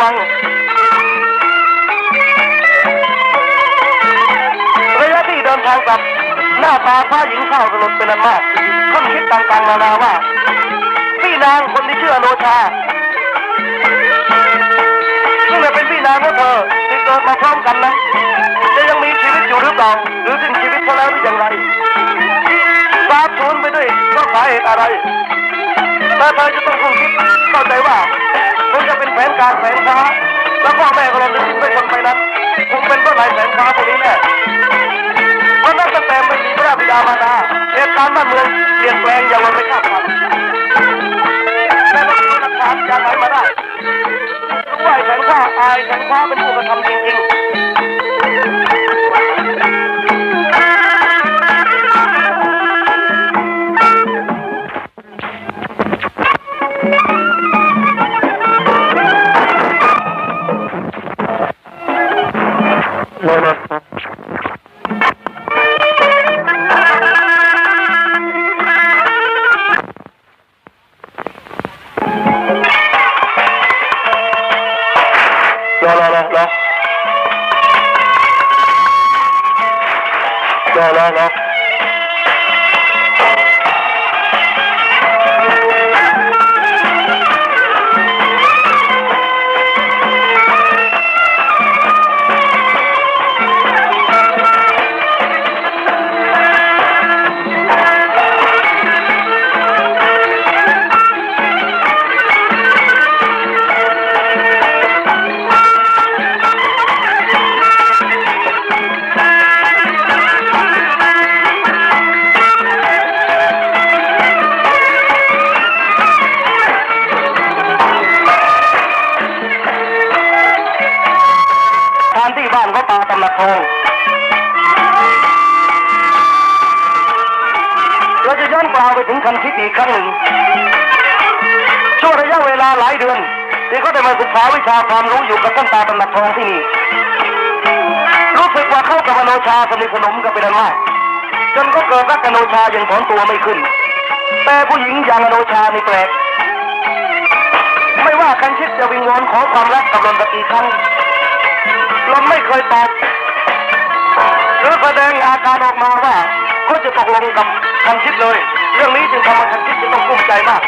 วังระยะที่เดินทางกลับหน้าตาพระหญิงเศร้าสลดเป็นอันมากท่านคิดต่างๆนานาว่าพี่นางคนที่ชื่ออโนชาซึ่งจะเป็นพี่นางของเธอที่เกิดมาพร้อมกันนั้นจะยังมีชีวิตอยู่หรือเปล่าหรือสิ้นชีวิตไปแล้วหรืออย่างไรสาบสูญไปด้วยเพราะสาเหตุอะไรแต่เธอจะต้องคงคิดเข้าใจว่า แผนการแผนค้าแล้วพ่อแม่ของเราจะทิ้งไปคนไปนั้นคงเป็นเพราะนายแผนค้าพวกนี้แน่เพราะนับตั้งแต่ไม่มีพระบิดามารดาเหตุการณ์บ้านเมืองเปลี่ยนแปลงอย่างเราไม่คาดฝันแต่เราดูหลักฐานจากไหนมาได้ด้วยแผนค้าอายแผนค้าเป็นผู้กระทำจริงๆ เวิชาความรู้อยู่กับท่านตาตำนักทองที่นี่ รู้สึกว่าเข้ากับอโนชาสนิทสนมกันเป็นอันมากจนก็เกิดรักอโนชาอย่างถอนตัวไม่ขึ้น แต่ผู้หญิงอย่างอโนชานี่แปลก ไม่ว่าคันชิดจะวิงวอนขอความรักกับรนตะกีครั้งรนไม่เคยตอบหรือแสดงอาการออกมาว่าเขาจะตกลงกับคันชิดเลย เรื่องนี้จึงทำให้คันชิดจะต้องกุ้มใจมาก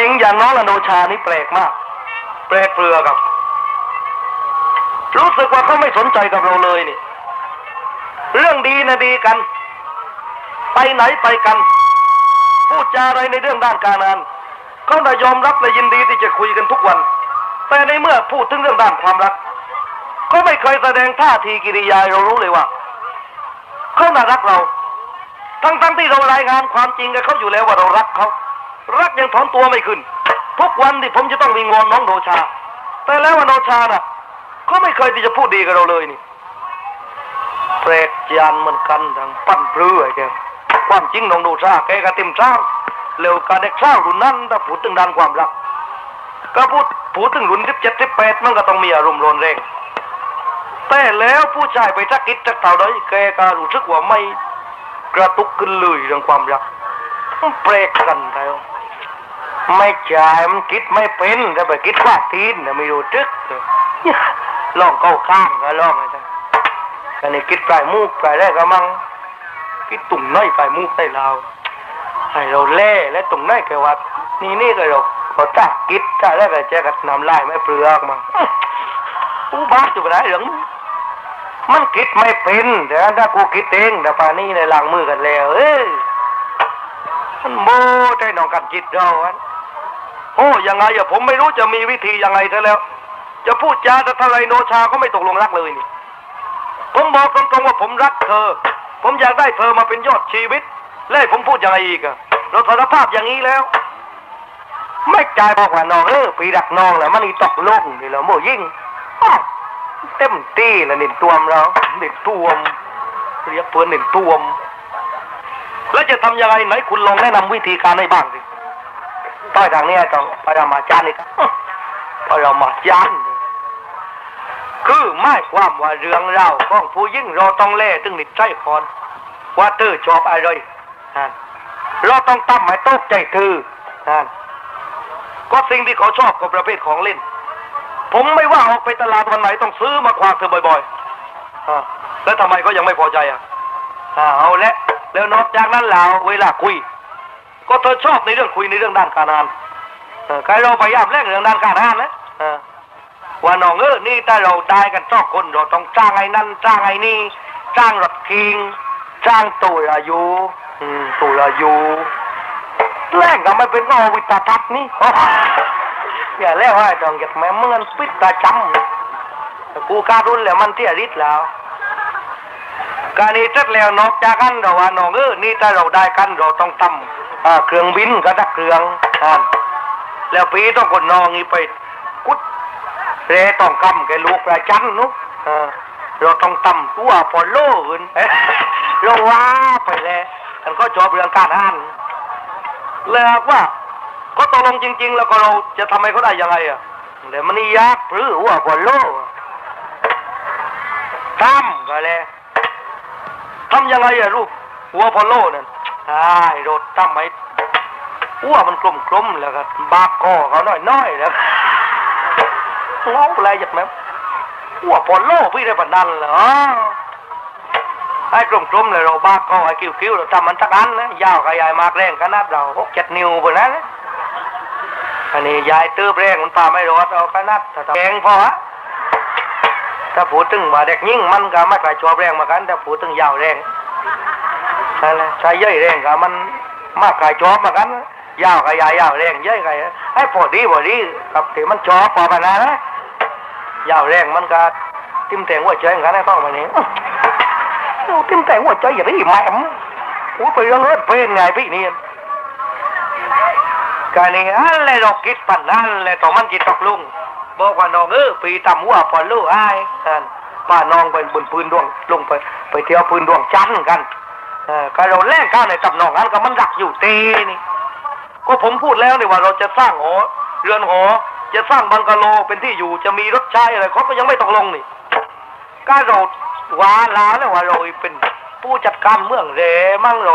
ญิงอย่างน้องอโนชานี่แปลกมาก แปลกเปลือครับ รู้สึกว่าเขาไม่สนใจกับเราเลยนี่ เรื่องดีนะดีกัน ไปไหนไปกัน พูดจาอะไรในเรื่องด้านการงานเขาได้ยอมรับและยินดีที่จะคุยกันทุกวัน แต่ในเมื่อพูดถึงเรื่องด้านความรักเขาไม่เคยแสดงท่าทีกิริยาเรารู้เลยว่าเขาน่ารักเรา ทั้งทั้งที่เรารายงานความจริงกับเขาอยู่แล้วว่าเรารักเขา รักยังถอนตัวไม่ขึ้น ทุกวันที่ผมจะต้องวิงวอนน้องโนชา แต่แล้วว่าโนชาน่ะเขาไม่เคยที่จะพูดดีกับเราเลยนี่แปลกยานเหมือนกันทางปั้นปลื้อไอ้แกความจริงน้องโนชาแกก็เต็มช้าเร็วกาเด็กช้ารุ่นนั้นถ้าพูดถึงด้านความรัก ก็พูดพูดถึงรุ่นสิบเจ็ดสิบแปดมันก็ต้องมีอารมณ์รุนแรงแต่แล้วผู้ชายไปทักกิจทักเต่าได้แกก็รู้สึกว่าไม่กระตุกขึ้นเลยเรื่องความรักมันแปลกกันแล้ว ไม่จ่มันคิดไม่เป็นแต่ไปคิดว่าทีนน่ะไม่รู้จึกลองเข้าข้างก็ลองไงจ้ะอันนี้คิดปลายมูกปลายแรกก็มั่งคิดตุ่มน้อยปลายมูกได้เราให้เราเล่และตรงไหนแกว่านี่นี่ก็เราขอจักกิดจ้าแล้วก็แจกับน้ำลายไม่เปลือกมาอู้บ้าอยู่ไหนหลืองมันคิดไม่เป็นแต่ถ้ากูคิดเองแต่ป่านนี้ในล้างมือกันแล้วเอ้ยมันโม่ได้น้องกันจิตเราอัน โอ้ยังไงอะผมไม่รู้จะมีวิธียังไงซะแล้ว จะพูดจาแต่ทลายโนชาก็ไม่ตกลงรักเลยนี่ ผมบอกตรงๆว่าผมรักเธอ ผมอยากได้เธอมาเป็นยอดชีวิต แล้วผมพูดยังไงอีกอะเราสารภาพอย่างนี้แล้ว ไม่กลายบอกว่าน้องเออปีรักน้องแหละมันอีตกลงนี่แหละโมยิ่งเต็มที่แล้วนินตัวมเรานินตัวมเรียกเพื่อนหนินตัวมแล้วจะทำยังไงไหนคุณลองแนะนำวิธีการให้บ้างสิ ต้อยทางนี้ต้องปรามาจารย์นี่ครับปรามาจารย์คือไม่ความว่าเรื่องเราของผู้ยิ่งเราต้องเล่ตึงนิดใจคอนว่าเธอชอบอะไรนั่นเราต้องตั้มให้ตกใจเธอนั่นก็สิ่งที่เขาชอบก็ประเภทของเล่น ผมไม่ว่าออกไปตลาดวันไหนต้องซื้อมาควางเธอบ่อยๆอ่าแล้วทำไมก็ยังไม่พอใจอะอ่าเอาละแล้วนอกจากนั้นแล้วเวลาคุย ก็เธอชอบในเรื่องคุยในเรื่องด้านการงานใครเราพยายามแลกเรื่องด้านการงานนะเออว่าน้องเออนี่ถ้าเราได้กันสองคนเราต้องจ้างไอ้นั่นจ้างไอ้นี่จ้างรถคิงจ้างตัวอายุตัวอายุแรกก็ไม่เป็นก็เอวิตาทัศนี่อย่าแล้วให้ตองอยากแม่เมื่อนปิดตาจำกูการุนแล้วมันเที่ยริดแล้ว การนี้เสร็จแล้วนอกจากกันเราว่าน้องเออนี่ถ้าเราได้กันเราต้องทำ อ่าเครื่องบินก็ดักเครื่องอ่านแล้วปีต้องคนนองนี่ไป กุดเรต้องคำแกลูกประจันนุเออเราต้องตำตัวพอโลอื่นเราว่าไปแล้วมันก็จบเรื่องการอ่านแล้วว่าก็ตกลงจริง ๆ แล้วก็เราจะทำให้เขาได้ยังไงอะเดี๋ยวมันนี่ยากหรือว่าพอโลทำก็เลยทำยังไงอะลูกหัวพอโลนั่น ใช่รถทำไหมอ้วมันกลมๆแล้วก็บากคอเขาน้อยๆแล้วเล่าอะไรอย่างนั้นว่าพอโลพี่ได้ปนันเหรอไอ้กลมๆเลยเราบาก็ไอ้คิ้วๆเราทำมันสักอันนะยาวกับยายมากแรงขนาดเราหกเจ็ดนิ้วบนนั้นนะอันนี้ยายตื้อแรงมันพาไม่รอดเอาขนาดแต่แกงพอฮะถ้าพูดถึงว่าเด็กยิ่งมันก็ไม่ค่อยชอบแรงเหมือนกันแต่พูดถึงยาวแรง นั่นแหละใช้ย่อยแรงก็มันมากกายชอบเหมือนกันยาวกับยายยาวแรงย่อยกับไอ้พอดีพอดีกับที่มันชอบพอปานนั้นะยาวแรงมันก็ทิมแทงหัวใจกันนะต้องมานี้อื้อทิมแทงหัวใจอย่างนี้แม่มโอ้ไปเรื่องเลิศเป็นไงพี่นี่การนี้อันเลยดอกคิดปันนั่นเลยต่อมันจิตตกลุงบอกว่าน้องเออปีตำหัวพอลูกไอ้นั่นป้าน้องไปบนปืนดวงลงไป ไปเที่ยวปืนดวงจันทร์กัน ก็เราแล่งก้าวในตับน้องนั้นก็มันดักอยู่เตนี่ ก็ผมพูดแล้วนี่ว่าเราจะสร้างหอเรือนหอ จะสร้างบังกะโลเป็นที่อยู่จะมีรถใช้อะไรเขาก็ยังไม่ตกลงนี่ก็เราวาลาแล้วว่าเราเป็นผู้จัดการเมืองเรมั่งเรา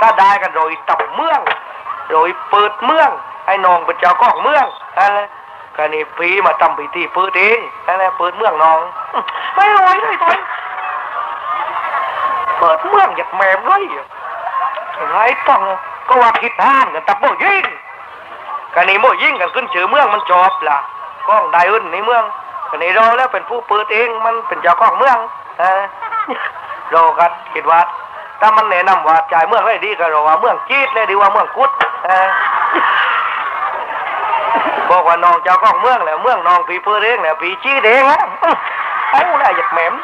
ถ้าได้กันเราตับเมืองเราเปิดเมืองให้น้องเป็นเจ้าของเมืองอะไรก็นี่พีมาทำพิธีเปิดเองอะไรเปิดเมืองน้อง ไม่ไหวเลยตอน เปิดเมืองอยากแม่มเลยไงต้องก็ว่าคิดห้านกันตับโบยิงกันนี้โมยิ่งกันขึ้นชื่อเมืองมันจบล่ะก้องได้อื่นในเมืองกันนี้เราแล้วเป็นผู้เปิดเองมันเป็นเจ้าของเมืองเออรากันคิดว่าถ้ามันแนะนำว่าจ่ายเมืองได้ดีก็เราว่าเมืองจีดเลยดีว่าเมืองกุดบอกว่าน้องเจ้าของเมืองแหละเมืองน้องผีเปิดเองแหละผีจีดเองฮะเอาได้หยักแหมม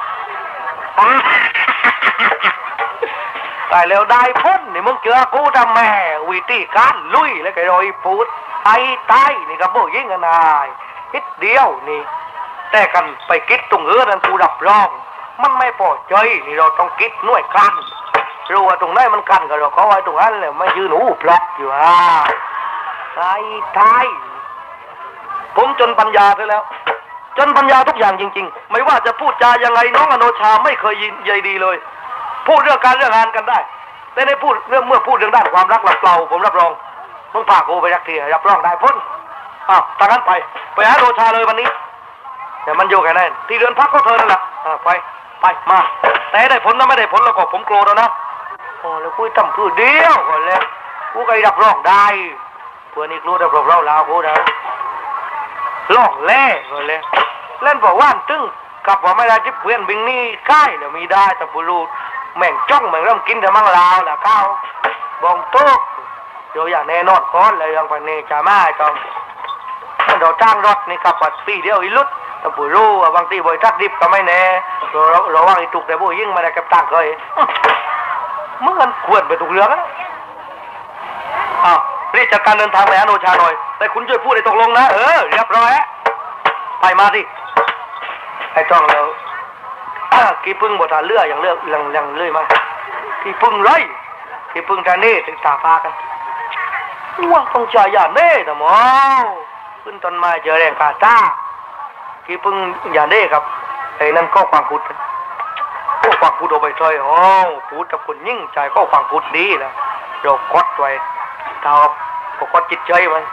ตายแล้วได้พ้นนี่มึงเจอกูทำแม่วิธีการลุยแล้วก็รอยพูดไอ้ตายนี่ก็บ่ยิ่งกันนายคิดเดียวนี่ แต่กันไปคิดตรงเออนั่นกูรับรอง มันไม่พอใจนี่เราต้องคิดหน่วยกันรู้ว่าตรงไหนมันกันก็เราก็ไว้ตรงนั้นเลยไม่ยืนหูพลอกอยู่ฮะไอ้ตายผมจนปัญญาไปแล้ว จนปัญญาทุกอย่างจริง ๆ ไม่ว่าจะพูดจายังไงน้องอโนชาไม่เคยยินใยดีเลย พูดเรื่องการเรื่องงานกันได้ แต่ได้พูดเรื่องเมื่อพูดเรื่องด้านความรักหลับเปล่าผมรับรองมึงพากูไปรักทีรับรองได้พ้นอ้าวทางนั้นไป ไปหาโนชาเลยวันนี้แต่มันอยู่แค่นั้นที่เรือนพักก็เธอนั่นแหละอ่าไปไปมา แต่ได้ผลนะไม่ได้ผลแล้วก็ผมโกรธแล้วนะโอ้แล้วกูทำคือเดียวก่อนเลยกูก็รับรองได้เพื่อนอีกรู้ได้เพราะเราลาวกูนะล่องแล่ก่อนเลยเล่นบอกว่านตึ้งกลับว่าไม่ได้ที่เพื่อนบิงนี่ใกล้เดี๋ยวมีได้แต่ผู้รู้ แม่งจ้องแม่งเริ่มกินแต่มังลาวล่ะข้าวบองโต๊ะเดี๋ยวอย่างแน่นอนก้อนเลยยังไปนี่จะมาจองมันเราจ้างรถนี่ขับปัดปีเดียวอีลุดต่ผู้รู้ว่าบางทีบริษัทดิบก็ไม่แน่เราเราว่างอีตุกแต่ผู้ยิ่งมาได้ก็บตังเคยเมึงกันควรไปถูกเรื่องนะอ้าวรีบจัดการเดินทางไปหาโนชาหน่อย แต่คุณช่วยพูดให้ตกลงนะ เออ เรียบร้อยฮะไปมาสิไอ้จ้องแล้ว กี่พึ่งบทาเลืออย่างเลือกยังยังเลื่อยมากี่พึ่งเลยกี่พึ่งทานนี่ถึงตาพากันว่าต้องใจอย่าเน่แต่หมอขึ้นต้นไม้เจอแรงกาตากี่พึ่งอย่าเน่ครับไอ้นั่นก็ความพุดก็ความพุดเอาไปช่วยโอ้พูดกับคนยิ่งใจก็ความพุดดีนะเรากดไว้ตอบก็กดจิตใจมัน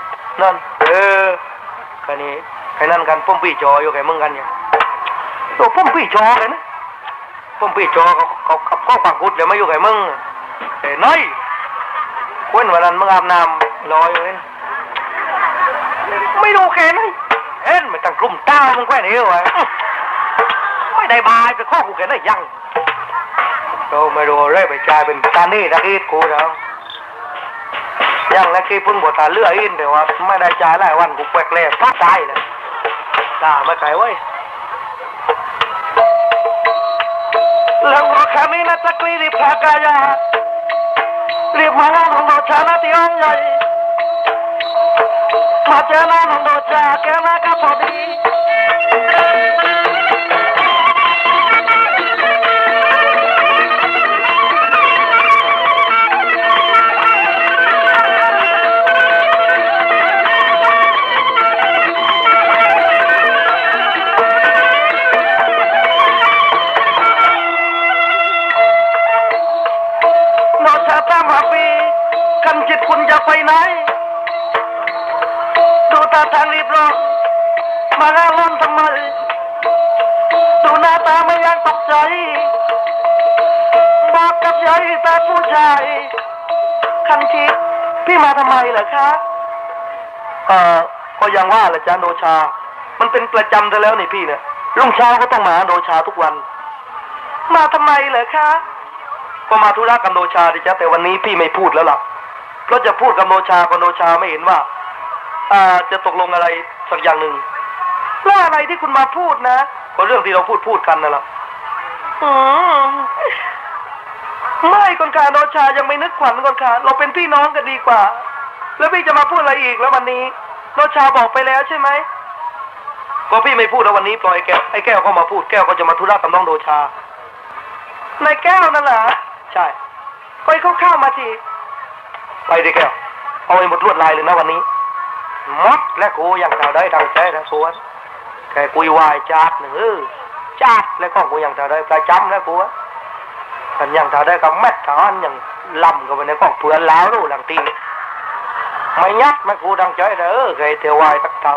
นั่นเออแค่นี้ไอ้นั่นกันป้อมปีจออยู่แกมึงกันเนี่ยตัวพุ่มพี่จอเลยนะ พุ่มพี่จอเขาเขาเขาเขาฝังกุดเลยมาอยู่กับมึงเอ้ยน้อยควนวันนั้นมึงอาบน้ำลอยเลยไม่รู้แค่ไหนเห็นมันตั้งกลุ่มเต้ามึงแค่นี้วะไม่ได้บายไปข้อกูแค่ไหนยังเราไม่รู้เลยไปจ่ายเป็นตานี่ตะกี้กูแล้วยังนะกี้เพิ่งบททานเลืออินแต่ว่าไม่ได้จ่ายหลายวันกูแควกเล่พักตายเลยตาไม่ไกลเว้ ยแล้วรถคันนี้นะ เหรอคะเอ่อก็ยังว่าแหละจานโดชา มันเป็นประจำไปแล้วนี่พี่เนี่ยรุ่งเช้าก็ต้องมาหาโดชาทุกวัน มาทำไมเหรอคะก็มาธุระกับโนชาดิจ้ะแต่วันนี้พี่ไม่พูดแล้วล่ะเพราะจะพูดกับโนชากับโนชาไม่เห็นว่าอ่าจะตกลงอะไรสักอย่างหนึ่งแล้วอะไรที่คุณมาพูดนะก็เรื่องที่เราพูดพูดกันนั่นแหละอืมไม่คนขาโนชายังไม่นึกขวัญคนขาเราเป็นพี่น้องกันดีกว่า แล้วพี่จะมาพูดอะไรอีกแล้ววันนี้โนชาบอกไปแล้วใช่ไหมก็พี่ไม่พูดแล้ววันนี้ปล่อยแก้วไอ้แก้วก็มาพูดแก้วก็จะมาธุระกับน้องโนชาในแก้วนั่นเหรอใช่ไปเข้าข้าวมาทีไปดิแก้วเอาไปหมดลวดลายเลยนะวันนี้หมดและกูยังเท่าได้ทางใจนะสวนแค่กุยวายจัดหนึ่งจัดแล้วก็กูยังเท่าได้ประจำแล้วกูกันยังเท่าได้กับแม่ทอนยังลำกันไปในกองเพื่อนแล้วรู้หลังตี ไม่ยัดไม่กูดังใจเด้อเคยเทวายตักเท่า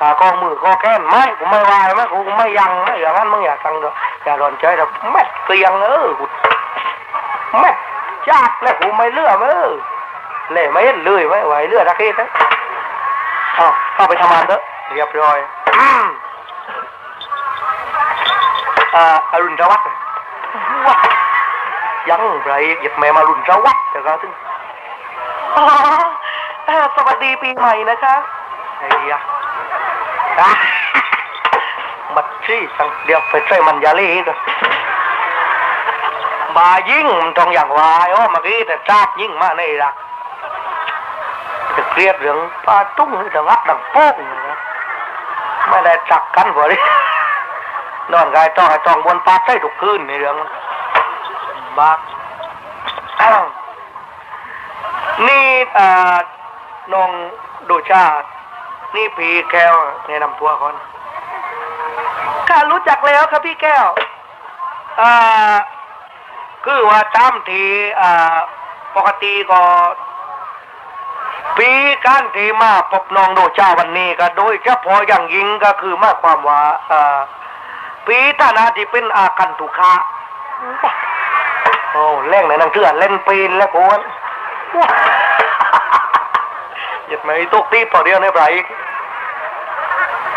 กากองมือก็แค้นไม่กูไม่วายไหมกูไม่ยังไม่อย่างนั้นมึงอย่าตังเด้ออย่าร้อนใจเด้อแม่เกลียงเออกูแม่จัดแล้วกูไม่เลือกเออเล่ไม่เห็นเลยไม่ไหวเลือกตะเคียนนะอ้าวเข้าไปทำงานเถอะเรียบร้อยอ่าอรุณรวัตรว้ายังไรหยิบแม่มารุณรวัตรแต่ก็ถึง อ๋อเอ่อสวัสดีปีใหม่นะคะไอ้ยะอะมัดชี้สังเดียวไปใส่มันยาลีกันบายิ่งมันต้องอย่างวายโอ้เมื่อกี้แต่ทราบยิ่งมาในรักจะเครียดเรื่องปลาตุ้งหรือดังอักดังโป้งนะไม่ได้จักกันบ่ดินอนกายต้องให้ต้องบนปลาใต้ทุกคืนในเรื่องบากนี่อ่า น้องโดชานี่พี่แก้วแนะนำตัวก่อนข้ารู้จักแล้วครับพี่แก้วอ่าคือว่าตามที่อ่าปกติก็ปีการที่มาพบน้องโดชาวันนี้ก็โดยเฉพาะอย่างยิ่งก็คือมาความว่าอ่าปีฐานะที่เป็นอาคันตุคะโอ้เล่งในหนังเถื่อนเล่นปีนแล้วโค นหยัดไหมตุกตีต่อเดียวในไบรอีก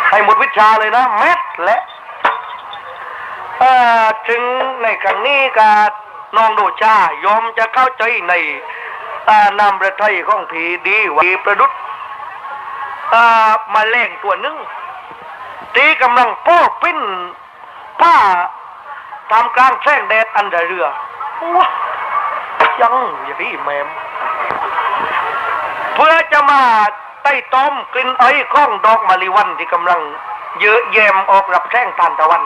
ให้หมดวิชาเลยนะแมทและถึงในครั้งนี้ก็น้องโดชายอมจะเข้าใจในอ่านำประไทยของผีดีวีประดุษมาแรงตัวหนึงตีกำลังโป้ปิ้นผ้าทำกลางแสงแดดอันเดอเรือยังอย่ารีแมม เพื่อจะมาใต้ต้มกลิ่นไอ้ข้องดอกมะลิวันที่กำลัง เยอะแยมออกรับแสงตานตะวัน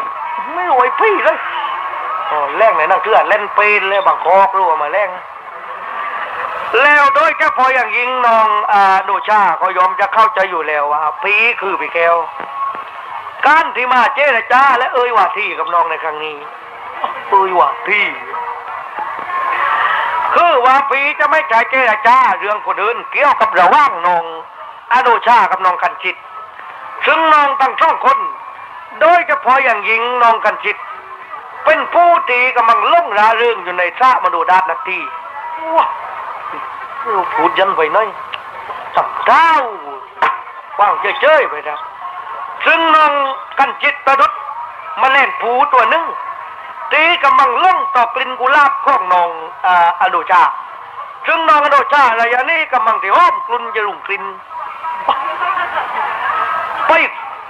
ไม่ไหวพี่เลยโอ้แรงไหนนั่งเชื่อเล่นปีนเลยบางคอกรู้ว่ามาแรงแล้วโดยเฉพาะอย่างยิ่งน้องอาโดชาก็ยอมจะเข้าใจอยู่แล้วว่าพีคือพี่แก้วการที่มาเจรจาและเอ่ยว่าที่กับน้องในครั้งนี้เอ่ยว่าที่ คือว่าพีจะไม่ใช่เจรจาเรื่องคนอื่นเกี่ยวกับระว่างนองอาโดชากับนองคันชิต ซึ่งนองทั้งสองคน โดยเฉพาะอย่างยิ่งนองคันชิต เป็นผู้ตีกำลังล่งราเรื่องอยู่ในท่ามโนดาตนักทีว้าพูดยันไปหน่อยตับเท้าว่างเฉยๆไปนะซึ่งนองกันจิตประดุษมาเล่นผูตัวหนึง ตีกำลังล่องต่อกลิ่นกุหลาบของนองอ่าอโดชา ซึ่งนองอโดชาระยะนี้กำลังที่ห้อมกลุ่นจะลุงกลิ่นไป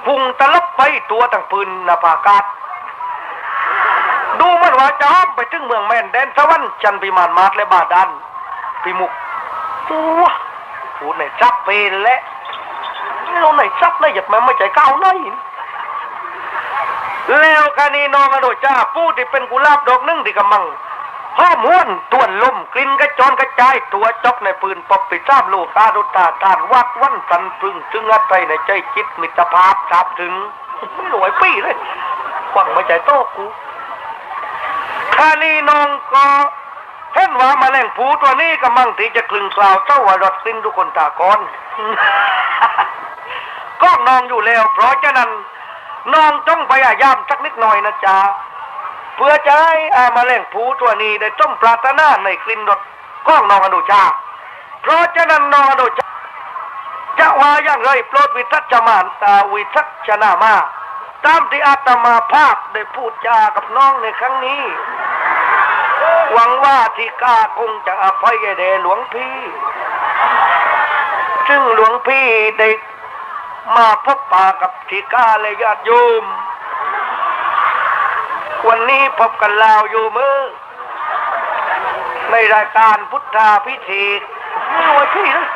พุงตะลับไปตัวตั้งปืนนภากาศดูมันว่าจะห้อมไปถึงเมืองแม่นแดนสวรรค์จันทร์พิมานมาศและบาดาลพิมุกตัวพูดในซับเป็นและเราในซับในหยัดมันไม่ใจก้าวใน แล้วกานีนองอโดจ้าผู้ที่เป็นกุหลาบดอกหนึ่งที่กำมังห้อมห้วนตวนลมกลิ่นกระจรกระจายตัวจอกในปืนปอบปิดซ้ำลูกตาดุตาตานวัดวันสันพึงจึงอัตไตในใจจิตมิตรภาพทราบถึงไม่หน่วยปี้เลยหวังไม่ใจโตกูคานีนองก็เห็นว่ามาแรงผูตัวนี้กำลังที่จะคลึงกล่าวเจ้าวารถสิ้นทุกคนตากอนก็นองอยู่แล้ว เพราะฉะนั้น น้องต้องพยายามสักนิดหน่อยนะจ๊ะเพื่อจะให้อามาแรงผูตัวนี้ได้ต้มปรารถนาในกลิ่นรถก้องน้องอนุชาเพราะฉะนั้นน้องอนุชาจะว่าอย่างไรโปรดวิทัชมานตาวิทัชนามาตามที่อาตมาภาพได้พูดจากับน้องในครั้งนี้ หวังว่าที่กาคงจะอภัยแด่หลวงพี่ ซึ่งหลวงพี่ได้ มาพบปะกับทิกาและญาติโยม วันนี้พบกันลาวอยู่มือในรายการพุทธาพิธีไม่ว่าที่นะ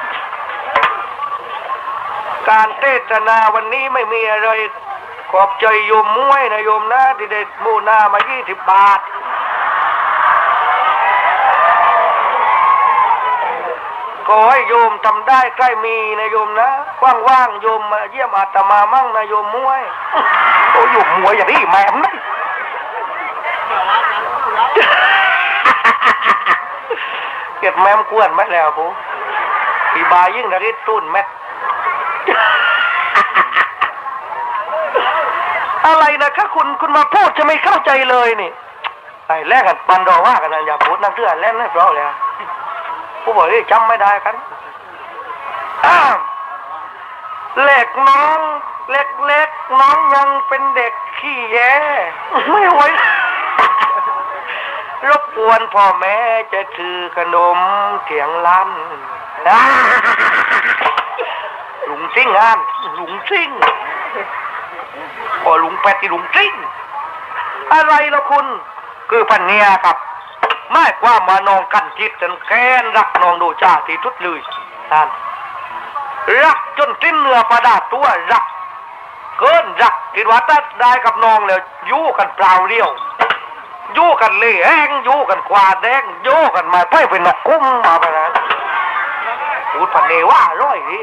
การเทศนาวันนี้ไม่มีอะไร ขอบใจโยมม้วยนะโยมนะที่ได้มูหน้ามายี่สิบบาท ขอให้โยมทำได้ใกล้มีนะโยมนะว่างๆโยมมาเยี่ยมอาตมามั่งนะโยมมวยโอ้โยมมวยอย่างนี้แม่มนะเก็บแม่มกวนไหมแล้วกูอีบายิ่งนะที่ตุ้นแม่อะไรนะคะคุณคุณมาพูดจะไม่เข้าใจเลยนี่ไอ้แรกกันบันดอว่ากันนะอย่าพูดนั่งเชื่อเล่นให้เพราะเลย ผู้บอกที่จำไม่ได้กันเล็กน้อง เล็กเล็กๆน้องยังเป็นเด็กขี้แยไม่ไหวรบกวนพ่อแม่จะถือขนมเถียงลั่นหลุงซิ่งอ่านหลุงซิ่งพอหลุงแปดที่หลุงซิ่งอะไรล่ะคุณ คือพันเนียครับ ไม่ความมานองกันจิตจนแค้นรักนองดูจ้าที่ทุดเลยท่านรักจนสิ้นเนื้อประดาตัวรัก เกินรักคิดว่าถ้าได้กับน้องแล้วยู่กันเปล่าเรียวยู่กันเล่แห้งยู่กันควาแดงยู่กันมาเพื่อเป็นนกคุ้มมาไปนะพูดพันเนว่าร้อยดิ